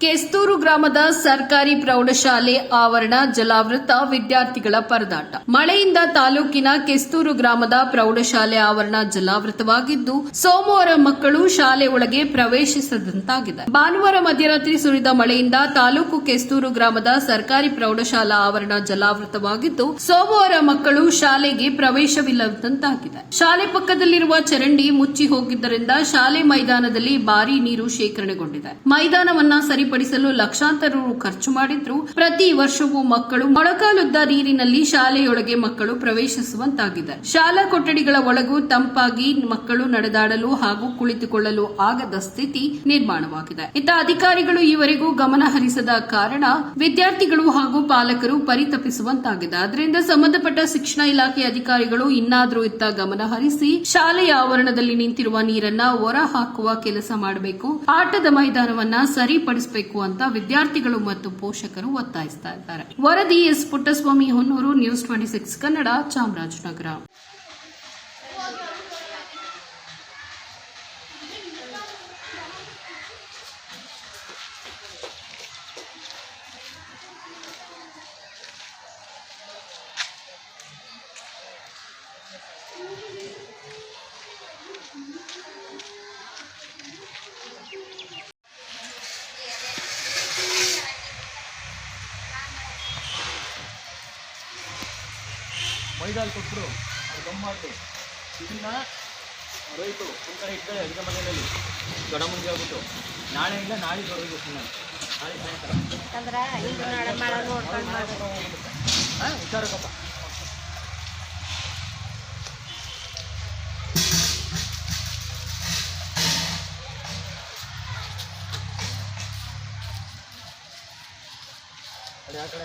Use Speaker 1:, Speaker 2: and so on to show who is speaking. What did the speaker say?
Speaker 1: ಕೆಸ್ತೂರು ಗ್ರಾಮದ ಸರ್ಕಾರಿ ಪ್ರೌಢಶಾಲೆ ಆವರಣ, ಜಲಾವೃತ ವಿದ್ಯಾರ್ಥಿಗಳ ಪರದಾಟ. ಮಳೆಯಿಂದ ತಾಲೂಕಿನ ಕೆಸ್ತೂರು ಗ್ರಾಮದ ಪ್ರೌಢಶಾಲೆ ಆವರಣ ಜಲಾವೃತವಾಗಿದ್ದು, ಸೋಮವಾರ ಮಕ್ಕಳು ಶಾಲೆ ಒಳಗೆ ಪ್ರವೇಶಿಸದಂತಾಗಿದೆ. ಭಾನುವಾರ ಮಧ್ಯರಾತ್ರಿ ಸುರಿದ ಮಳೆಯಿಂದ ತಾಲೂಕು ಕೆಸ್ತೂರು ಗ್ರಾಮದ ಸರ್ಕಾರಿ ಪ್ರೌಢಶಾಲಾ ಆವರಣ ಜಲಾವೃತವಾಗಿದ್ದು, ಸೋಮವಾರ ಮಕ್ಕಳು ಶಾಲೆಗೆ ಪ್ರವೇಶವಿಲ್ಲದಂತಾಗಿದೆ. ಶಾಲೆ ಪಕ್ಕದಲ್ಲಿರುವ ಚರಂಡಿ ಮುಚ್ಚಿ ಹೋಗಿದ್ದರಿಂದ ಶಾಲೆ ಮೈದಾನದಲ್ಲಿ ಭಾರೀ ನೀರು ಶೇಖರಣೆಗೊಂಡಿದೆ. ಮೈದಾನವನ್ನ ಸರಿಪಡಿಸಲು ಲಕ್ಷಾಂತರ ರು ಖರ್ಚು ಮಾಡಿದ್ರು. ಪ್ರತಿ ವರ್ಷವೂ ಮಕ್ಕಳು ಮೊಳಕಾಲುದ್ದ ನೀರಿನಲ್ಲಿ ಶಾಲೆಯೊಳಗೆ ಮಕ್ಕಳು ಪ್ರವೇಶಿಸುವಂತಾಗಿದೆ. ಶಾಲಾ ಕೊಠಡಿಗಳ ಒಳಗೂ ತಂಪಾಗಿ ಮಕ್ಕಳು ನಡೆದಾಡಲು ಹಾಗೂ ಕುಳಿತುಕೊಳ್ಳಲು ಆಗದ ಸ್ಥಿತಿ ನಿರ್ಮಾಣವಾಗಿದೆ. ಇತ್ತ ಅಧಿಕಾರಿಗಳು ಈವರೆಗೂ ಗಮನ ಹರಿಸದ ಕಾರಣ ವಿದ್ಯಾರ್ಥಿಗಳು ಹಾಗೂ ಪಾಲಕರು ಪರಿತಪಿಸುವಂತಾಗಿದೆ. ಅದರಿಂದ ಸಂಬಂಧಪಟ್ಟ ಶಿಕ್ಷಣ ಇಲಾಖೆ ಅಧಿಕಾರಿಗಳು ಇನ್ನಾದರೂ ಇತ್ತ ಗಮನ ಹರಿಸಿ ಶಾಲೆಯ ಆವರಣದಲ್ಲಿ ನಿಂತಿರುವ ನೀರನ್ನ ಹೊರ ಹಾಕುವ ಕೆಲಸ ಮಾಡಬೇಕು. ಆಟದ ಮೈದಾನವನ್ನ ಸರಿಪಡಿಸಬೇಕು. ಅಂತ ವಿದ್ಯಾರ್ಥಿಗಳು ಮತ್ತು ಪೋಷಕರು ಒತ್ತಾಯಿಸ್ತಾ ಇದ್ದಾರೆ. ವರದಿ S. Puttaswamy Honnur, news twenty six, Kannada, Chamarajanagar.
Speaker 2: ಮೈದಾಲ್ ಕೊಟ್ಟರು ಗಮ್ಮತ್ತು ಇದನ್ನ ರೈತರು ಒಂದು ಕಡೆ ಇಟ್ಕೊಳ್ಳಿ ಅಡುಗೆ ಮನೆಯಲ್ಲಿ ದೊಡ್ಡ ಮುಂದೆ ಹೋಗ್ಬಿಟ್ಟು ನಾಳೆಯಿಂದ ಇಲ್ಲ ನಾಳೆ
Speaker 3: ಬರಬೇಕು ಸುಮ್ಮನೆ ನಾಳೆ
Speaker 2: ಸಾಯಂಕಾಲ. ಹುಷಾರಪ್ಪ ಆ ಕಡೆ